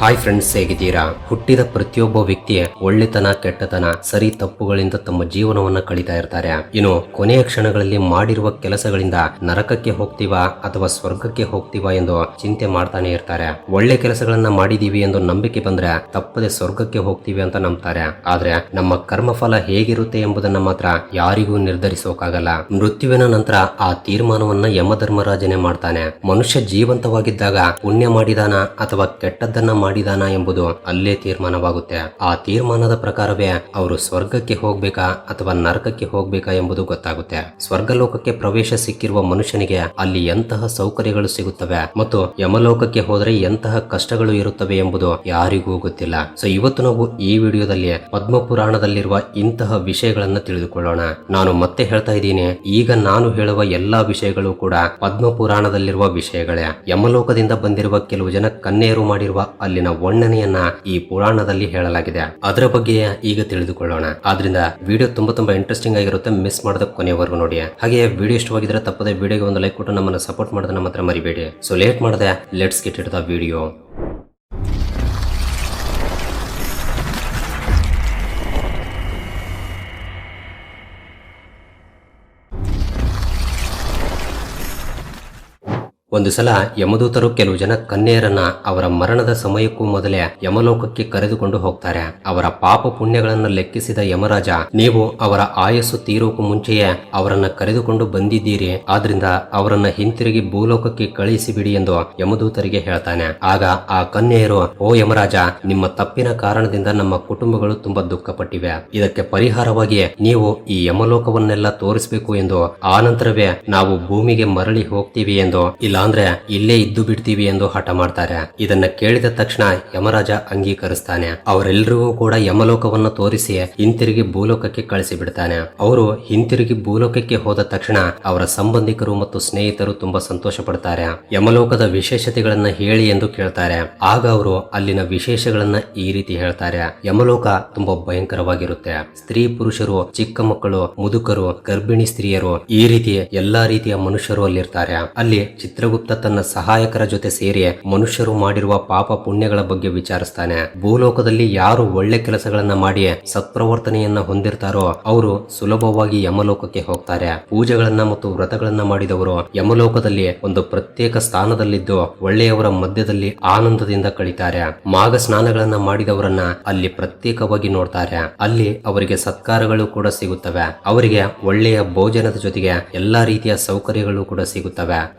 Hi friends ಹೇಗಿದ್ದೀರಾ? ಹುಟ್ಟಿದ ಪ್ರತಿಯೊಬ್ಬ ವ್ಯಕ್ತಿಯ ಒಳ್ಳೆತನ, ಕೆಟ್ಟತನ, ಸರಿ ತಪ್ಪುಗಳಿಂದ ತಮ್ಮ ಜೀವನವನ್ನ ಕಳೀತಾ ಇರ್ತಾರೆ. ಇನ್ನು ಕೊನೆಯ ಕ್ಷಣಗಳಲ್ಲಿ ಮಾಡಿರುವ ಕೆಲಸಗಳಿಂದ ನರಕಕ್ಕೆ ಹೋಗ್ತೀವಾ ಅಥವಾ ಸ್ವರ್ಗಕ್ಕೆ ಹೋಗ್ತೀವಾ ಎಂದು ಚಿಂತೆ ಮಾಡ್ತಾನೆ ಇರ್ತಾರೆ. ಒಳ್ಳೆ ಕೆಲಸಗಳನ್ನ ಮಾಡಿದೀವಿ ಎಂದು ನಂಬಿಕೆ ಬಂದ್ರೆ ತಪ್ಪದೆ ಸ್ವರ್ಗಕ್ಕೆ ಹೋಗ್ತೀವಿ ಅಂತ ನಂಬ್ತಾರೆ. ಆದ್ರೆ ನಮ್ಮ ಕರ್ಮಫಲ ಹೇಗಿರುತ್ತೆ ಎಂಬುದನ್ನ ಮಾತ್ರ ಯಾರಿಗೂ ನಿರ್ಧರಿಸೋಕಾಗಲ್ಲ. ಮೃತ್ಯುವಿನ ನಂತರ ಆ ತೀರ್ಮಾನವನ್ನ ಯಮಧರ್ಮರಾಜನೇ ಮಾಡ್ತಾನೆ. ಮನುಷ್ಯ ಜೀವಂತವಾಗಿದ್ದಾಗ ಪುಣ್ಯ ಮಾಡಿದಾನ ಅಥವಾ ಕೆಟ್ಟದ್ದನ್ನ ಮಾಡಿದಾನ ಎಂಬುದು ಅಲ್ಲೇ ತೀರ್ಮಾನವಾಗುತ್ತೆ. ಆ ತೀರ್ಮಾನದ ಪ್ರಕಾರವೇ ಅವರು ಸ್ವರ್ಗಕ್ಕೆ ಹೋಗ್ಬೇಕಾ ಅಥವಾ ನರಕಕ್ಕೆ ಹೋಗ್ಬೇಕಾ ಎಂಬುದು ಗೊತ್ತಾಗುತ್ತೆ. ಸ್ವರ್ಗಲೋಕಕ್ಕೆ ಪ್ರವೇಶ ಸಿಕ್ಕಿರುವ ಮನುಷ್ಯನಿಗೆ ಅಲ್ಲಿ ಎಂತಹ ಸೌಕರ್ಯಗಳು ಸಿಗುತ್ತವೆ ಮತ್ತು ಯಮಲೋಕಕ್ಕೆ ಹೋದರೆ ಎಂತಹ ಕಷ್ಟಗಳು ಇರುತ್ತವೆ ಎಂಬುದು ಯಾರಿಗೂ ಗೊತ್ತಿಲ್ಲ. ಸೊ, ಇವತ್ತು ನಾವು ಈ ವಿಡಿಯೋದಲ್ಲಿ ಪದ್ಮ ಪುರಾಣದಲ್ಲಿರುವ ಇಂತಹ ವಿಷಯಗಳನ್ನ ತಿಳಿದುಕೊಳ್ಳೋಣ. ನಾನು ಮತ್ತೆ ಹೇಳ್ತಾ ಇದ್ದೀನಿ, ಈಗ ನಾನು ಹೇಳುವ ಎಲ್ಲಾ ವಿಷಯಗಳು ಕೂಡ ಪದ್ಮ ಪುರಾಣದಲ್ಲಿರುವ ವಿಷಯಗಳೇ. ಯಮಲೋಕದಿಂದ ಬಂದಿರುವ ಕೆಲವು ಜನ ಕನ್ನೆಯರು ಮಾಡಿರುವ ಅಲ್ಲಿನ ವರ್ಣನೆಯನ್ನ ಈ ಪುರಾಣದಲ್ಲಿ ಹೇಳಲಾಗಿದೆ. ಅದರ ಬಗ್ಗೆ ಈಗ ತಿಳಿದುಕೊಳ್ಳೋಣ. ಆದ್ರಿಂದ ವಿಡಿಯೋ ತುಂಬಾ ತುಂಬಾ ಇಂಟ್ರೆಸ್ಟಿಂಗ್ ಆಗಿರುತ್ತೆ. ಮಿಸ್ ಮಾಡದ ಕೊನೆಯವರೆಗೂ ನೋಡಿ. ಹಾಗೆ ವಿಡಿಯೋ ಇಷ್ಟವಾಗಿದ್ರೆ ತಪ್ಪದೆ ವಿಡಿಯೋಗೆ ಒಂದು ಲೈಕ್ ಕೊಟ್ಟು ನಮ್ಮನ್ನು ಸಪೋರ್ಟ್ ಮಾಡೋದನ್ನ ಮಾತ್ರ ಮರಿಬೇಡಿ. ಸೊ ಲೇಟ್ ಮಾಡದೆ let's get it the video ಒಂದು ಸಲ ಯಮದೂತರು ಕೆಲವು ಜನ ಕನ್ಯೆಯರನ್ನ ಅವರ ಮರಣದ ಸಮಯಕ್ಕೂ ಮೊದಲೇ ಯಮಲೋಕಕ್ಕೆ ಕರೆದುಕೊಂಡು ಹೋಗ್ತಾರೆ. ಅವರ ಪಾಪ ಪುಣ್ಯಗಳನ್ನ ಲೆಕ್ಕಿಸಿದ ಯಮರಾಜ, ನೀವು ಅವರ ಆಯಸ್ಸು ತೀರೋಕು ಮುಂಚೆಯೇ ಅವರನ್ನ ಕರೆದುಕೊಂಡು ಬಂದಿದ್ದೀರಿ. ಆದ್ರಿಂದ ಅವರನ್ನ ಹಿಂತಿರುಗಿ ಭೂಲೋಕಕ್ಕೆ ಕಳುಹಿಸಿಬಿಡಿ ಎಂದು ಯಮದೂತರಿಗೆ ಹೇಳ್ತಾನೆ. ಆಗ ಆ ಕನ್ಯೆಯರು, ಓ ಯಮರಾಜ, ನಿಮ್ಮ ತಪ್ಪಿನ ಕಾರಣದಿಂದ ನಮ್ಮ ಕುಟುಂಬಗಳು ತುಂಬಾ ದುಃಖಪಟ್ಟಿವೆ. ಇದಕ್ಕೆ ಪರಿಹಾರವಾಗಿ ನೀವು ಈ ಯಮಲೋಕವನ್ನೆಲ್ಲ ತೋರಿಸಬೇಕು ಎಂದು ಆ ನಂತರವೇ ನಾವು ಭೂಮಿಗೆ ಮರಳಿ ಹೋಗ್ತೀವಿ ಎಂದು ಇಲ್ಲಾಂದ್ರೆ ಇಲ್ಲೇ ಇದ್ದು ಬಿಡ್ತೀವಿ ಎಂದು ಹಠ ಮಾಡ್ತಾರೆ. ಇದನ್ನ ಕೇಳಿದ ತಕ್ಷಣ ಯಮರಾಜ ಅಂಗೀಕರಿಸ್ತಾನೆ. ಅವರೆಲ್ಲರಿಗೂ ಕೂಡ ಯಮಲೋಕವನ್ನ ತೋರಿಸಿ ಹಿಂತಿರುಗಿ ಭೂಲೋಕಕ್ಕೆ ಕಳಿಸಿ ಬಿಡ್ತಾನೆ. ಅವರು ಹಿಂತಿರುಗಿ ಭೂಲೋಕಕ್ಕೆ ಹೋದ ತಕ್ಷಣ ಅವರ ಸಂಬಂಧಿಕರು ಮತ್ತು ಸ್ನೇಹಿತರು ತುಂಬಾ ಸಂತೋಷ ಪಡ್ತಾರೆ ಯಮಲೋಕದ ವಿಶೇಷತೆಗಳನ್ನ ಹೇಳಿ ಎಂದು ಕೇಳ್ತಾರೆ. ಆಗ ಅವರು ಅಲ್ಲಿನ ವಿಶೇಷಗಳನ್ನ ಈ ರೀತಿ ಹೇಳ್ತಾರೆ. ಯಮಲೋಕ ತುಂಬಾ ಭಯಂಕರವಾಗಿರುತ್ತೆ. ಸ್ತ್ರೀ ಪುರುಷರು, ಚಿಕ್ಕ ಮಕ್ಕಳು, ಮುದುಕರು, ಗರ್ಭಿಣಿ ಸ್ತ್ರೀಯರು ಈ ರೀತಿ ಎಲ್ಲಾ ರೀತಿಯ ಮನುಷ್ಯರು ಅಲ್ಲಿರ್ತಾರೆ. ಅಲ್ಲಿ ಚಿತ್ರಗುಪ್ತ ತನ್ನ ಸಹಾಯಕರ ಜೊತೆ ಸೇರಿ ಮನುಷ್ಯರು ಮಾಡಿರುವ ಪಾಪ ಪುಣ್ಯಗಳ ಬಗ್ಗೆ ವಿಚಾರಿಸ್ತಾನೆ. ಭೂಲೋಕದಲ್ಲಿ ಯಾರು ಒಳ್ಳೆ ಕೆಲಸಗಳನ್ನ ಮಾಡಿ ಸತ್ಪ್ರವರ್ತನೆಯನ್ನ ಹೊಂದಿರ್ತಾರೋ ಅವರು ಸುಲಭವಾಗಿ ಯಮಲೋಕಕ್ಕೆ ಹೋಗ್ತಾರೆ. ಪೂಜೆಗಳನ್ನ ಮತ್ತು ವ್ರತಗಳನ್ನ ಮಾಡಿದವರು ಯಮಲೋಕದಲ್ಲಿ ಒಂದು ಪ್ರತ್ಯೇಕ ಸ್ಥಾನದಲ್ಲಿದ್ದು ಒಳ್ಳೆಯವರ ಮಧ್ಯದಲ್ಲಿ ಆನಂದದಿಂದ ಕಳಿತಾರೆ. ಮಾಘ ಸ್ನಾನಗಳನ್ನ ಮಾಡಿದವರನ್ನ ಅಲ್ಲಿ ಪ್ರತ್ಯೇಕವಾಗಿ ನೋಡ್ತಾರೆ. ಅಲ್ಲಿ ಅವರಿಗೆ ಸತ್ಕಾರಗಳು ಕೂಡ ಸಿಗುತ್ತವೆ. ಅವರಿಗೆ ಒಳ್ಳೆಯ ಭೋಜನದ ಜೊತೆಗೆ ಎಲ್ಲಾ ರೀತಿಯ ಸೌಕರ್ಯಗಳು ಕೂಡ ಸಿಗುತ್ತವೆ.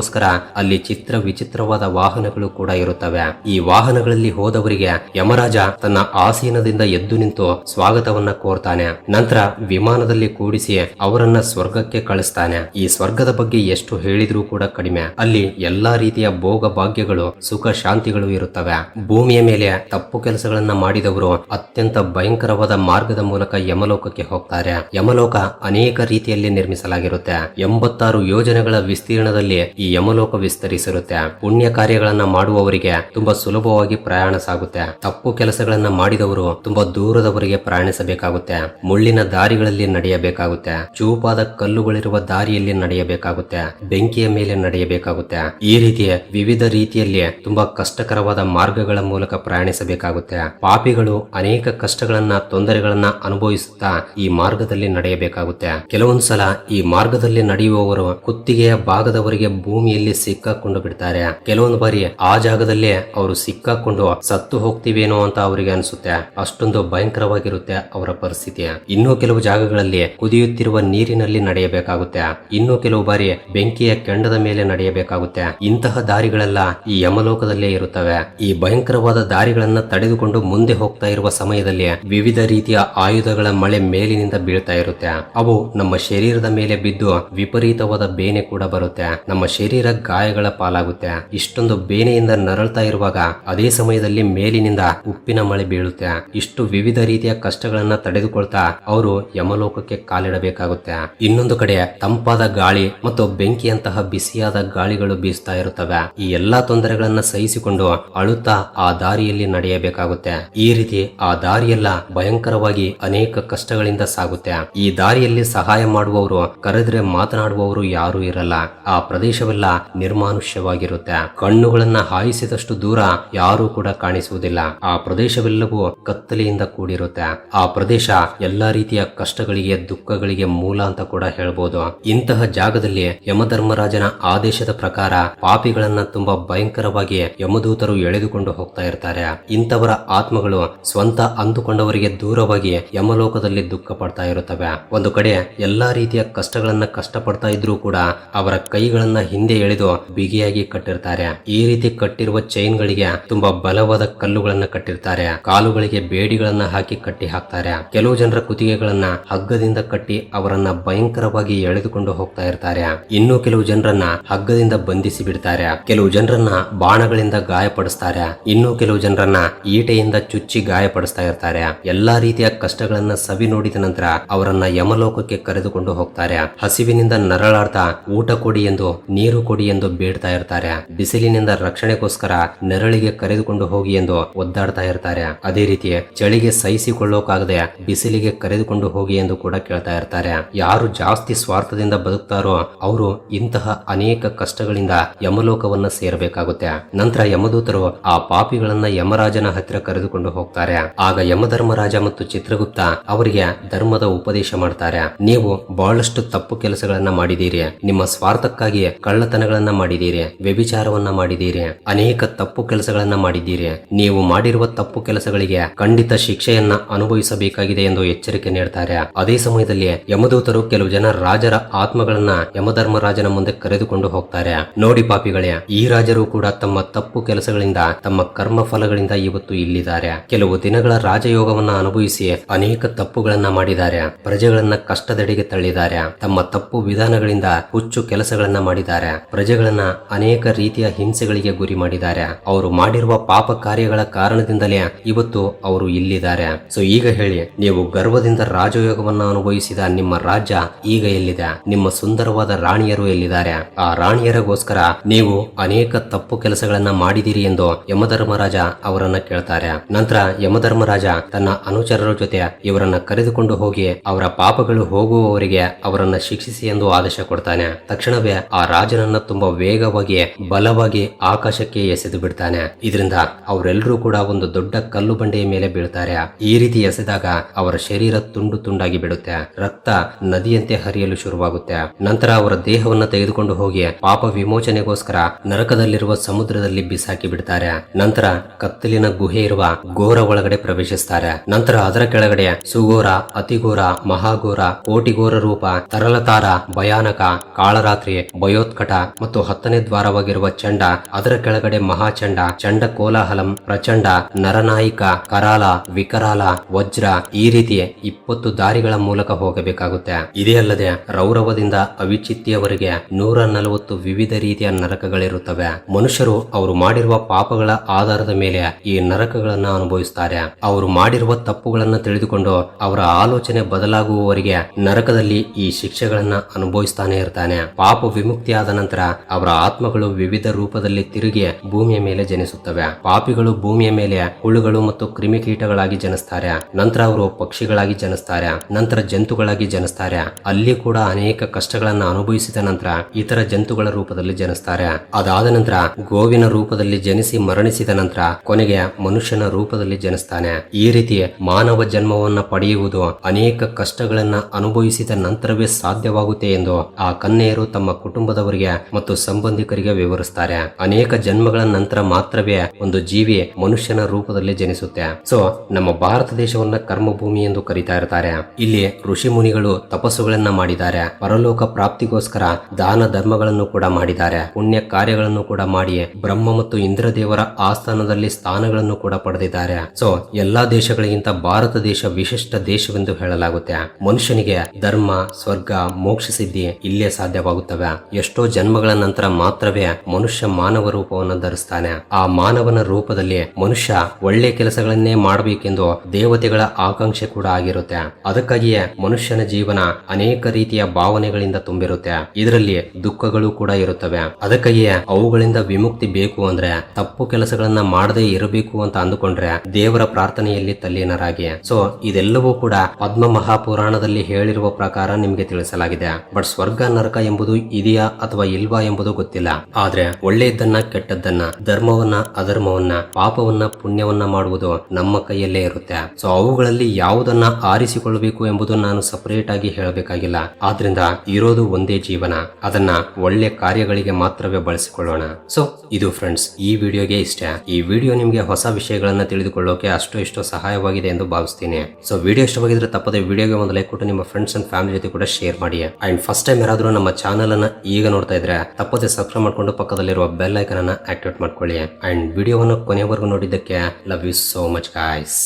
ಇಂಥವರಿಗೋಸ್ಕರ ಅಲ್ಲಿ ಚಿತ್ರ ವಿಚಿತ್ರವಾದ ವಾಹನಗಳು ಕೂಡ ಇರುತ್ತವೆ. ಈ ವಾಹನಗಳಲ್ಲಿ ಹೋದವರಿಗೆ ಯಮರಾಜ ತನ್ನ ಆಸೀನದಿಂದ ಎದ್ದು ನಿಂತು ಸ್ವಾಗತವನ್ನ ಕೋರ್ತಾನೆ. ನಂತರ ವಿಮಾನದಲ್ಲಿ ಕೂಡಿಸಿ ಅವರನ್ನ ಸ್ವರ್ಗಕ್ಕೆ ಕಳಿಸ್ತಾನೆ. ಈ ಸ್ವರ್ಗದ ಬಗ್ಗೆ ಎಷ್ಟು ಹೇಳಿದ್ರೂ ಕೂಡ ಕಡಿಮೆ. ಅಲ್ಲಿ ಎಲ್ಲಾ ರೀತಿಯ ಭೋಗ ಭಾಗ್ಯಗಳು, ಸುಖ ಶಾಂತಿಗಳು ಇರುತ್ತವೆ. ಭೂಮಿಯ ಮೇಲೆ ತಪ್ಪು ಕೆಲಸಗಳನ್ನ ಮಾಡಿದವರು ಅತ್ಯಂತ ಭಯಂಕರವಾದ ಮಾರ್ಗದ ಮೂಲಕ ಯಮಲೋಕಕ್ಕೆ ಹೋಗ್ತಾರೆ. ಯಮಲೋಕ ಅನೇಕ ರೀತಿಯಲ್ಲಿ ನಿರ್ಮಿಸಲಾಗಿರುತ್ತೆ. ಎಂಬತ್ತಾರು ಯೋಜನೆಗಳ ವಿಸ್ತೀರ್ಣದಲ್ಲಿ ಈ ಯಮಲೋಕ ವಿಸ್ತರಿಸಿರುತ್ತೆ. ಪುಣ್ಯ ಕಾರ್ಯಗಳನ್ನ ಮಾಡುವವರಿಗೆ ತುಂಬಾ ಸುಲಭವಾಗಿ ಪ್ರಯಾಣ ಸಾಗುತ್ತೆ. ತಪ್ಪು ಕೆಲಸಗಳನ್ನ ಮಾಡಿದವರು ತುಂಬಾ ದೂರದವರೆಗೆ ಪ್ರಯಾಣಿಸಬೇಕಾಗುತ್ತೆ. ಮುಳ್ಳಿನ ದಾರಿಗಳಲ್ಲಿ ನಡೆಯಬೇಕಾಗುತ್ತೆ. ಚೂಪಾದ ಕಲ್ಲುಗಳಿರುವ ದಾರಿಯಲ್ಲಿ ನಡೆಯಬೇಕಾಗುತ್ತೆ. ಬೆಂಕಿಯ ಮೇಲೆ ನಡೆಯಬೇಕಾಗುತ್ತೆ. ಈ ರೀತಿಯ ವಿವಿಧ ರೀತಿಯಲ್ಲಿ ತುಂಬಾ ಕಷ್ಟಕರವಾದ ಮಾರ್ಗಗಳ ಮೂಲಕ ಪ್ರಯಾಣಿಸಬೇಕಾಗುತ್ತೆ. ಪಾಪಿಗಳು ಅನೇಕ ಕಷ್ಟಗಳನ್ನ, ತೊಂದರೆಗಳನ್ನ ಅನುಭವಿಸುತ್ತಾ ಈ ಮಾರ್ಗದಲ್ಲಿ ನಡೆಯಬೇಕಾಗುತ್ತೆ. ಕೆಲವೊಂದು ಸಲ ಈ ಮಾರ್ಗದಲ್ಲಿ ನಡೆಯುವವರು ಕುತ್ತಿಗೆಯ ಭಾಗದವರೆಗೆ ಭೂಮಿಯಲ್ಲಿ ಸಿಕ್ಕಾಕೊಂಡು ಬಿಡ್ತಾರೆ. ಕೆಲವೊಂದು ಬಾರಿ ಆ ಜಾಗದಲ್ಲೇ ಅವರು ಸಿಕ್ಕಾಕೊಂಡು ಸತ್ತು ಹೋಗ್ತಿವೇನೋ ಅಂತ ಅವರಿಗೆ ಅನಿಸುತ್ತೆ. ಅಷ್ಟೊಂದು ಭಯಂಕರವಾಗಿರುತ್ತೆ ಅವರ ಪರಿಸ್ಥಿತಿ. ಇನ್ನೂ ಕೆಲವು ಜಾಗಗಳಲ್ಲಿ ಕುದಿಯುತ್ತಿರುವ ನೀರಿನಲ್ಲಿ ನಡೆಯಬೇಕಾಗುತ್ತೆ. ಇನ್ನು ಕೆಲವು ಬಾರಿ ಬೆಂಕಿಯ ಕೆಂಡದ ಮೇಲೆ ನಡೆಯಬೇಕಾಗುತ್ತೆ. ಇಂತಹ ದಾರಿಗಳೆಲ್ಲ ಈ ಯಮಲೋಕದಲ್ಲೇ ಇರುತ್ತವೆ. ಈ ಭಯಂಕರವಾದ ದಾರಿಗಳನ್ನ ತಡೆದುಕೊಂಡು ಮುಂದೆ ಹೋಗ್ತಾ ಇರುವ ಸಮಯದಲ್ಲಿ ವಿವಿಧ ರೀತಿಯ ಆಯುಧಗಳ ಮಳೆ ಮೇಲಿನಿಂದ ಬೀಳ್ತಾ ಇರುತ್ತೆ. ಅವು ನಮ್ಮ ಶರೀರದ ಮೇಲೆ ಬಿದ್ದು ವಿಪರೀತವಾದ ಬೇನೆ ಕೂಡ ಬರುತ್ತೆ. ನಮ್ಮ ಶರೀರ ಗಾಯಗಳ ಪಾಲಾಗುತ್ತೆ. ಇಷ್ಟೊಂದು ಬೇನೆಯಿಂದ ನರಳ್ತಾ ಇರುವಾಗ ಅದೇ ಸಮಯದಲ್ಲಿ ಮೇಲಿನಿಂದ ಉಪ್ಪಿನ ಮಳೆ ಬೀಳುತ್ತೆ. ಇಷ್ಟು ವಿವಿಧ ರೀತಿಯ ಕಷ್ಟಗಳನ್ನ ತಡೆದುಕೊಳ್ತಾ ಅವರು ಯಮಲೋಕಕ್ಕೆ ಕಾಲಿಡಬೇಕಾಗುತ್ತೆ. ಇನ್ನೊಂದು ಕಡೆ ತಂಪಾದ ಗಾಳಿ ಮತ್ತು ಬೆಂಕಿಯಂತಹ ಬಿಸಿಯಾದ ಗಾಳಿಗಳು ಬೀಸ್ತಾ ಇರುತ್ತವೆ. ಈ ಎಲ್ಲಾ ತೊಂದರೆಗಳನ್ನ ಸಹಿಸಿಕೊಂಡು ಅಳುತ್ತಾ ಆ ದಾರಿಯಲ್ಲಿ ನಡೆಯಬೇಕಾಗುತ್ತೆ. ಈ ರೀತಿ ಆ ದಾರಿಯೆಲ್ಲ ಭಯಂಕರವಾಗಿ ಅನೇಕ ಕಷ್ಟಗಳಿಂದ ಸಾಗುತ್ತೆ. ಈ ದಾರಿಯಲ್ಲಿ ಸಹಾಯ ಮಾಡುವವರು, ಕರೆದ್ರೆ ಮಾತನಾಡುವವರು ಯಾರೂ ಇರಲ್ಲ. ಆ ಪ್ರದೇಶವೆಲ್ಲ ಪ್ರದೇಶವೆಲ್ಲ ನಿರ್ಮಾನುಷ್ಯವಾಗಿರುತ್ತೆ. ಕಣ್ಣುಗಳನ್ನ ಹಾಯಿಸಿದಷ್ಟು ದೂರ ಯಾರೂ ಕೂಡ ಕಾಣಿಸುವುದಿಲ್ಲ. ಆ ಪ್ರದೇಶವೆಲ್ಲವೂ ಕತ್ತಲೆಯಿಂದ ಕೂಡಿರುತ್ತೆ. ಆ ಪ್ರದೇಶ ಎಲ್ಲಾ ರೀತಿಯ ಕಷ್ಟಗಳಿಗೆ, ದುಃಖಗಳಿಗೆ ಮೂಲ ಅಂತ ಕೂಡ ಹೇಳ್ಬೋದು. ಇಂತಹ ಜಾಗದಲ್ಲಿ ಯಮಧರ್ಮರಾಜನ ಆದೇಶದ ಪ್ರಕಾರ ಪಾಪಿಗಳನ್ನ ತುಂಬಾ ಭಯಂಕರವಾಗಿ ಯಮದೂತರು ಎಳೆದುಕೊಂಡು ಹೋಗ್ತಾ ಇರ್ತಾರೆ. ಇಂಥವರ ಆತ್ಮಗಳು ಸ್ವಂತ ಅಂದುಕೊಂಡವರಿಗೆ ದೂರವಾಗಿ ಯಮಲೋಕದಲ್ಲಿ ದುಃಖ ಪಡ್ತಾ ಇರುತ್ತವೆ. ಒಂದು ಕಡೆ ಎಲ್ಲಾ ರೀತಿಯ ಕಷ್ಟಗಳನ್ನ ಕಷ್ಟಪಡ್ತಾ ಇದ್ರೂ ಕೂಡ ಅವರ ಕೈಗಳನ್ನ ಹಿಂದೆ ಎಳೆದು ಬಿಗಿಯಾಗಿ ಕಟ್ಟಿರ್ತಾರೆ. ಈ ರೀತಿ ಕಟ್ಟಿರುವ ಚೈನ್ ಗಳಿಗೆ ತುಂಬಾ ಬಲವಾದ ಕಲ್ಲುಗಳನ್ನ ಕಟ್ಟಿರ್ತಾರೆ. ಕಾಲುಗಳಿಗೆ ಬೇಡಿಗಳನ್ನ ಹಾಕಿ ಕಟ್ಟಿ ಹಾಕ್ತಾರೆ. ಕೆಲವು ಜನರ ಕುತ್ತಿಗೆಗಳನ್ನ ಹಗ್ಗದಿಂದ ಕಟ್ಟಿ ಅವರನ್ನ ಭಯಂಕರವಾಗಿ ಎಳೆದುಕೊಂಡು ಹೋಗ್ತಾ ಇರ್ತಾರೆ. ಇನ್ನು ಕೆಲವು ಜನರನ್ನ ಹಗ್ಗದಿಂದ ಬಂಧಿಸಿ ಬಿಡ್ತಾರೆ. ಕೆಲವು ಜನರನ್ನ ಬಾಣಗಳಿಂದ ಗಾಯಪಡಿಸ್ತಾರೆ. ಇನ್ನು ಕೆಲವು ಜನರನ್ನ ಈಟೆಯಿಂದ ಚುಚ್ಚಿ ಗಾಯಪಡಿಸ್ತಾ ಇರ್ತಾರೆ. ಎಲ್ಲಾ ರೀತಿಯ ಕಷ್ಟಗಳನ್ನ ಸವಿ ನೋಡಿದ ನಂತರ ಅವರನ್ನ ಯಮಲೋಕಕ್ಕೆ ಕರೆದುಕೊಂಡು ಹೋಗ್ತಾರೆ. ಹಸಿವಿನಿಂದ ನರಳಾಡ್ತಾ ಊಟ ಕೊಡಿ ಎಂದು ನೀರು ಕೊಡಿ ಎಂದು ಬೇಡ್ತಾ ಇರ್ತಾರೆ. ಬಿಸಿಲಿನಿಂದ ರಕ್ಷಣೆಗೋಸ್ಕರ ನೆರಳಿಗೆ ಕರೆದುಕೊಂಡು ಹೋಗಿ ಎಂದು ಒದ್ದಾಡ್ತಾ ಇರ್ತಾರೆ. ಅದೇ ರೀತಿ ಚಳಿಗೆ ಸಹಿಸಿಕೊಳ್ಳೋಕಾಗದೆ ಬಿಸಿಲಿಗೆ ಕರೆದುಕೊಂಡು ಹೋಗಿ ಎಂದು ಕೂಡ ಕೇಳ್ತಾ ಇರ್ತಾರೆ. ಯಾರು ಜಾಸ್ತಿ ಸ್ವಾರ್ಥದಿಂದ ಬದುಕ್ತಾರೋ ಅವರು ಇಂತಹ ಅನೇಕ ಕಷ್ಟಗಳಿಂದ ಯಮಲೋಕವನ್ನ ಸೇರಬೇಕಾಗುತ್ತೆ. ನಂತರ ಯಮದೂತರು ಆ ಪಾಪಿಗಳನ್ನ ಯಮರಾಜನ ಹತ್ತಿರ ಕರೆದುಕೊಂಡು ಹೋಗ್ತಾರೆ. ಆಗ ಯಮಧರ್ಮರಾಜ ಮತ್ತು ಚಿತ್ರಗುಪ್ತ ಅವರಿಗೆ ಧರ್ಮದ ಉಪದೇಶ ಮಾಡ್ತಾರೆ. ನೀವು ಬಹಳಷ್ಟು ತಪ್ಪು ಕೆಲಸಗಳನ್ನ ಮಾಡಿದೀರಿ ನಿಮ್ಮ ಸ್ವಾರ್ಥಕ್ಕಾಗಿ ಕಳ್ಳತನಗಳನ್ನ ಮಾಡಿದ್ದೀರಿ ವ್ಯಭಿಚಾರವನ್ನ ಮಾಡಿದ್ದೀರಿ ಅನೇಕ ತಪ್ಪು ಕೆಲಸಗಳನ್ನ ಮಾಡಿದ್ದೀರಿ ನೀವು ಮಾಡಿರುವ ತಪ್ಪು ಕೆಲಸಗಳಿಗೆ ಖಂಡಿತ ಶಿಕ್ಷೆಯನ್ನ ಅನುಭವಿಸಬೇಕಾಗಿದೆ ಎಂದು ಎಚ್ಚರಿಕೆ ನೀಡುತ್ತಾರೆ ಅದೇ ಸಮಯದಲ್ಲಿ ಯಮದೂತರು ಕೆಲವು ಜನ ರಾಜರ ಆತ್ಮಗಳನ್ನ ಯಮಧರ್ಮರಾಜನ ಮುಂದೆ ಕರೆದುಕೊಂಡು ಹೋಗ್ತಾರೆ. ನೋಡಿ ಪಾಪಿಗಳೇ, ಈ ರಾಜರು ಕೂಡ ತಮ್ಮ ತಪ್ಪು ಕೆಲಸಗಳಿಂದ, ತಮ್ಮ ಕರ್ಮ ಫಲಗಳಿಂದ ಇವತ್ತು ಇಲ್ಲಿದ್ದಾರೆ. ಕೆಲವು ದಿನಗಳ ರಾಜಯೋಗವನ್ನ ಅನುಭವಿಸಿ ಅನೇಕ ತಪ್ಪುಗಳನ್ನ ಮಾಡಿದ್ದಾರೆ. ಪ್ರಜೆಗಳನ್ನ ಕಷ್ಟದೆಡೆಗೆ ತಳ್ಳಿದ್ದಾರೆ. ತಮ್ಮ ತಪ್ಪು ವಿಧಾನಗಳಿಂದ ಹುಚ್ಚು ಕೆಲಸಗಳನ್ನ ಮಾಡಿದ್ದಾರೆ. ಪ್ರಜೆಗಳನ್ನ ಅನೇಕ ರೀತಿಯ ಹಿಂಸೆಗಳಿಗೆ ಗುರಿ ಮಾಡಿದ್ದಾರೆ. ಅವರು ಮಾಡಿರುವ ಪಾಪ ಕಾರ್ಯಗಳ ಕಾರಣದಿಂದಲೇ ಇವತ್ತು ಅವರು ಇಲ್ಲಿದ್ದಾರೆ. ಸೊ ಈಗ ಹೇಳಿ, ನೀವು ಗರ್ವದಿಂದ ರಾಜಯೋಗವನ್ನ ಅನುಭವಿಸಿದ ನಿಮ್ಮ ರಾಜ್ಯ ಈಗ ಎಲ್ಲಿದೆ? ನಿಮ್ಮ ಸುಂದರವಾದ ರಾಣಿಯರು ಎಲ್ಲಿದ್ದಾರೆ? ಆ ರಾಣಿಯರಿಗೋಸ್ಕರ ನೀವು ಅನೇಕ ತಪ್ಪು ಕೆಲಸಗಳನ್ನ ಮಾಡಿದಿರಿ ಎಂದು ಯಮಧರ್ಮರಾಜ ಅವರನ್ನ ಕೇಳ್ತಾರೆ. ನಂತರ ಯಮಧರ್ಮರಾಜ ತನ್ನ ಅನುಚರರ ಜೊತೆ ಇವರನ್ನ ಕರೆದುಕೊಂಡು ಹೋಗಿ ಅವರ ಪಾಪಗಳು ಹೋಗುವವರಿಗೆ ಅವರನ್ನ ಶಿಕ್ಷಿಸಿ ಎಂದು ಆದೇಶ ಕೊಡ್ತಾನೆ. ತಕ್ಷಣವೇ ಆ ರಾಜನನ್ನ ತುಂಬಾ ವೇಗವಾಗಿ, ಬಲವಾಗಿ ಆಕಾಶಕ್ಕೆ ಎಸೆದು ಬಿಡ್ತಾನೆ. ಇದರಿಂದ ಅವರೆಲ್ಲರೂ ಕೂಡ ಒಂದು ದೊಡ್ಡ ಕಲ್ಲು ಬಂಡೆಯ ಮೇಲೆ ಬೀಳ್ತಾರೆ. ಈ ರೀತಿ ಎಸೆದಾಗ ಅವರ ಶರೀರ ತುಂಡು ತುಂಡಾಗಿ ಬಿಡುತ್ತೆ. ರಕ್ತ ನದಿಯಂತೆ ಹರಿಯಲು ಶುರುವಾಗುತ್ತೆ. ನಂತರ ಅವರ ದೇಹವನ್ನ ತೆಗೆದುಕೊಂಡು ಹೋಗಿ ಪಾಪ ವಿಮೋಚನೆಗೋಸ್ಕರ ನರಕದಲ್ಲಿರುವ ಸಮುದ್ರದಲ್ಲಿ ಬಿಸಾಕಿ ಬಿಡ್ತಾರೆ. ನಂತರ ಕತ್ತಲಿನ ಗುಹೆ ಇರುವ ಘೋರ ಒಳಗಡೆ ಪ್ರವೇಶಿಸ್ತಾರೆ. ನಂತರ ಅದರ ಕೆಳಗಡೆ ಸುಘೋರ, ಅತಿಘೋರ, ಮಹಾಘೋರ, ಕೋಟಿಘೋರ ರೂಪ, ತರಲತಾರ, ಭಯಾನಕ, ಕಾಳರಾತ್ರಿ, ಭಯೋತ್ಕಟ ಮತ್ತು ಹತ್ತನೇ ದ್ವಾರವಾಗಿರುವ ಚಂಡ, ಅದರ ಕೆಳಗಡೆ ಮಹಾಚಂಡ, ಚಂಡ ಕೋಲಾಹಲಂ, ಪ್ರಚಂಡ, ನರನಾಯಿಕ, ಕರಾಲ, ವಿಕರಾಲ, ವಜ್ರ, ಈ ರೀತಿ ಇಪ್ಪತ್ತು ದಾರಿಗಳ ಮೂಲಕ ಹೋಗಬೇಕಾಗುತ್ತೆ. ಇದೇ ಅಲ್ಲದೆ ರೌರವದಿಂದ ಅವಿಚಿತ್ಯವರೆಗೆ ನೂರ ನಲವತ್ತು ವಿವಿಧ ರೀತಿಯ ನರಕಗಳಿರುತ್ತವೆ. ಮನುಷ್ಯರು ಅವರು ಮಾಡಿರುವ ಪಾಪಗಳ ಆಧಾರದ ಮೇಲೆ ಈ ನರಕಗಳನ್ನ ಅನುಭವಿಸುತ್ತಾರೆ ಅವರು ಮಾಡಿರುವ ತಪ್ಪುಗಳನ್ನ ತಿಳಿದುಕೊಂಡು ಅವರ ಆಲೋಚನೆ ಬದಲಾಗುವವರೆಗೆ ನರಕದಲ್ಲಿ ಈ ಶಿಕ್ಷೆಗಳನ್ನ ಅನುಭವಿಸ್ತಾನೆ ಇರ್ತಾನೆ. ಪಾಪ ವಿಮುಕ್ತಿಯಾದ ನಂತರ ಅವರ ಆತ್ಮಗಳು ವಿವಿಧ ರೂಪದಲ್ಲಿ ತಿರುಗಿ ಭೂಮಿಯ ಮೇಲೆ ಜನಿಸುತ್ತವೆ. ಪಾಪಿಗಳು ಭೂಮಿಯ ಮೇಲೆ ಹುಳುಗಳು ಮತ್ತು ಕ್ರಿಮಿಕೀಟಗಳಾಗಿ ಜನಿಸ್ತಾರೆ. ನಂತರ ಅವರು ಪಕ್ಷಿಗಳಾಗಿ ಜನಿಸ್ತಾರೆ. ನಂತರ ಜಂತುಗಳಾಗಿ ಜನಿಸ್ತಾರೆ. ಅಲ್ಲಿ ಕೂಡ ಅನೇಕ ಕಷ್ಟಗಳನ್ನು ಅನುಭವಿಸಿದ ನಂತರ ಇತರ ಜಂತುಗಳ ರೂಪದಲ್ಲಿ ಜನಿಸ್ತಾರೆ. ಅದಾದ ನಂತರ ಗೋವಿನ ರೂಪದಲ್ಲಿ ಜನಿಸಿ ಮರಣಿಸಿದ ನಂತರ ಕೊನೆಗೆ ಮನುಷ್ಯನ ರೂಪದಲ್ಲಿ ಜನಿಸ್ತಾನೆ. ಈ ರೀತಿ ಮಾನವ ಜನ್ಮವನ್ನ ಪಡೆಯುವುದು ಅನೇಕ ಕಷ್ಟಗಳನ್ನ ಅನುಭವಿಸಿದ ನಂತರವೇ ಸಾಧ್ಯವಾಗುತ್ತೆ ಎಂದು ಆ ಕನ್ಯೆಯರು ತಮ್ಮ ಕುಟುಂಬದವರಿಗೆ ಮತ್ತು ಸಂಬಂಧಿಕರಿಗೆ ವಿವರಿಸ್ತಾರೆ. ಅನೇಕ ಜನ್ಮಗಳ ನಂತರ ಮಾತ್ರವೇ ಒಂದು ಜೀವಿ ಮನುಷ್ಯನ ರೂಪದಲ್ಲಿ ಜನಿಸುತ್ತೆ. ಸೊ, ನಮ್ಮ ಭಾರತ ದೇಶವನ್ನ ಕರ್ಮಭೂಮಿ ಎಂದು ಕರೀತಾ ಇರ್ತಾರೆ. ಇಲ್ಲಿ ಋಷಿ ಮುನಿಗಳು ತಪಸ್ಸುಗಳನ್ನ ಮಾಡಿದ್ದಾರೆ. ಪರಲೋಕ ಪ್ರಾಪ್ತಿಗೋಸ್ಕರ ದಾನ ಧರ್ಮಗಳನ್ನು ಕೂಡ ಮಾಡಿದ್ದಾರೆ. ಪುಣ್ಯ ಕಾರ್ಯಗಳನ್ನು ಕೂಡ ಮಾಡಿ ಬ್ರಹ್ಮ ಮತ್ತು ಇಂದ್ರ ದೇವರ ಆಸ್ಥಾನದಲ್ಲಿ ಸ್ಥಾನಗಳನ್ನು ಕೂಡ ಪಡೆದಿದ್ದಾರೆ. ಸೊ, ಎಲ್ಲಾ ದೇಶಗಳಿಗಿಂತ ಭಾರತ ದೇಶ ವಿಶಿಷ್ಟ ದೇಶವೆಂದು ಹೇಳಲಾಗುತ್ತೆ. ಮನುಷ್ಯನಿಗೆ ಧರ್ಮ, ಸ್ವರ್ಗ, ಮೋಕ್ಷ ಸಿದ್ಧಿ ಇಲ್ಲೇ ಸಾಧ್ಯವಾಗುತ್ತವೆ. ಎಷ್ಟೋ ಜನ್ಮಗಳ ನಂತರ ಮಾತ್ರವೇ ಮನುಷ್ಯ ಮಾನವ ರೂಪವನ್ನು ಧರಿಸ್ತಾನೆ. ಆ ಮಾನವನ ರೂಪದಲ್ಲಿ ಮನುಷ್ಯ ಒಳ್ಳೆ ಕೆಲಸಗಳನ್ನೇ ಮಾಡಬೇಕೆಂದು ದೇವತೆಗಳ ಆಕಾಂಕ್ಷೆ ಕೂಡ ಆಗಿರುತ್ತೆ. ಅದಕ್ಕಾಗಿಯೇ ಮನುಷ್ಯನ ಜೀವನ ಅನೇಕ ರೀತಿಯ ಭಾವನೆಗಳಿಂದ ತುಂಬಿರುತ್ತೆ. ಇದರಲ್ಲಿ ದುಃಖಗಳು ಕೂಡ ಇರುತ್ತವೆ. ಅದಕ್ಕಾಗಿಯೇ ಅವುಗಳಿಂದ ವಿಮುಕ್ತಿ ಬೇಕು ಅಂದ್ರೆ ತಪ್ಪು ಕೆಲಸಗಳನ್ನ ಮಾಡದೇ ಇರಬೇಕು ಅಂತ ಅಂದುಕೊಂಡ್ರೆ ದೇವರ ಪ್ರಾರ್ಥನೆಯಲ್ಲಿ ತಲ್ಲೀನರಾಗಿ. ಸೊ ಇದೆಲ್ಲವೂ ಕೂಡ ಪದ್ಮ ಮಹಾಪುರಾಣದಲ್ಲಿ ಹೇಳಿರುವ ಪ್ರಕಾರ ನಿಮಗೆ ತಿಳಿಸಲಾಗಿದೆ. ಬಟ್ ಸ್ವರ್ಗ ನರಕ ಎಂಬುದು ಇದೆಯಾ ಅಥವಾ ಅಥವಾ ಇಲ್ವಾ ಎಂಬುದು ಗೊತ್ತಿಲ್ಲ. ಆದ್ರೆ ಒಳ್ಳೆಯದನ್ನ ಕೆಟ್ಟದ್ದನ್ನ, ಧರ್ಮವನ್ನ, ಅಧರ್ಮವನ್ನ, ಪಾಪವನ್ನ, ಪುಣ್ಯವನ್ನ ಮಾಡುವುದು ನಮ್ಮ ಕೈಯಲ್ಲೇ ಇರುತ್ತೆ. ಸೊ ಅವುಗಳಲ್ಲಿ ಯಾವುದನ್ನ ಆರಿಸಿಕೊಳ್ಳಬೇಕು ಎಂಬುದು ನಾನು ಸಪರೇಟ್ ಆಗಿ ಹೇಳಬೇಕಾಗಿಲ್ಲ. ಆದ್ರಿಂದ ಇರೋದು ಒಂದೇ ಜೀವನ. ಅದನ್ನ ಒಳ್ಳೆ ಕಾರ್ಯಗಳಿಗೆ ಮಾತ್ರವೇ ಬಳಸಿಕೊಳ್ಳೋಣ. ಸೊ ಇದು ಫ್ರೆಂಡ್ಸ್ ಈ ವಿಡಿಯೋಗೆ ಇಷ್ಟ. ಈ ವಿಡಿಯೋ ನಿಮಗೆ ಹೊಸ ವಿಷಯಗಳನ್ನ ತಿಳಿದುಕೊಳ್ಳೋಕೆ ಅಷ್ಟು ಇಷ್ಟು ಸಹಾಯವಾಗಿದೆ ಎಂದು ಭಾವಿಸ್ತೀನಿ. ಸೊ ವಿಡಿಯೋ ಇಷ್ಟವಾಗಿದ್ರೆ ತಪ್ಪದೆ ವಿಡಿಯೋಗೆ ಒಂದು ಲೈಕ್ ಕೊಟ್ಟು ನಿಮ್ಮ ಫ್ರೆಂಡ್ಸ್ ಅಂಡ್ ಫ್ಯಾಮಿಲಿ ಜೊತೆ ಕೂಡ ಶೇರ್ ಮಾಡಿ. ಅಂಡ್ ಫಸ್ಟ್ ಟೈಮ್ ಯಾರಾದರೂ ನಮ್ಮ ಚಾನಲ್ ಅನ್ನ ಈಗ ನೋಡ್ತಾ ಇದ್ರೆ ತಪ್ಪದೆ ಸಬ್ಸ್ಕ್ರೈಬ್ ಮಾಡ್ಕೊಂಡು ಪಕ್ಕದಲ್ಲಿರುವ ಬೆಲ್ ಐಕನ್ ಅನ್ನ ಆಕ್ಟಿವೇಟ್ ಮಾಡ್ಕೊಳ್ಳಿ. ಅಂಡ್ ವಿಡಿಯೋವನ್ನು ಕೊನೆವರೆಗೂ ನೋಡಿದ್ದಕ್ಕೆ love you so much guys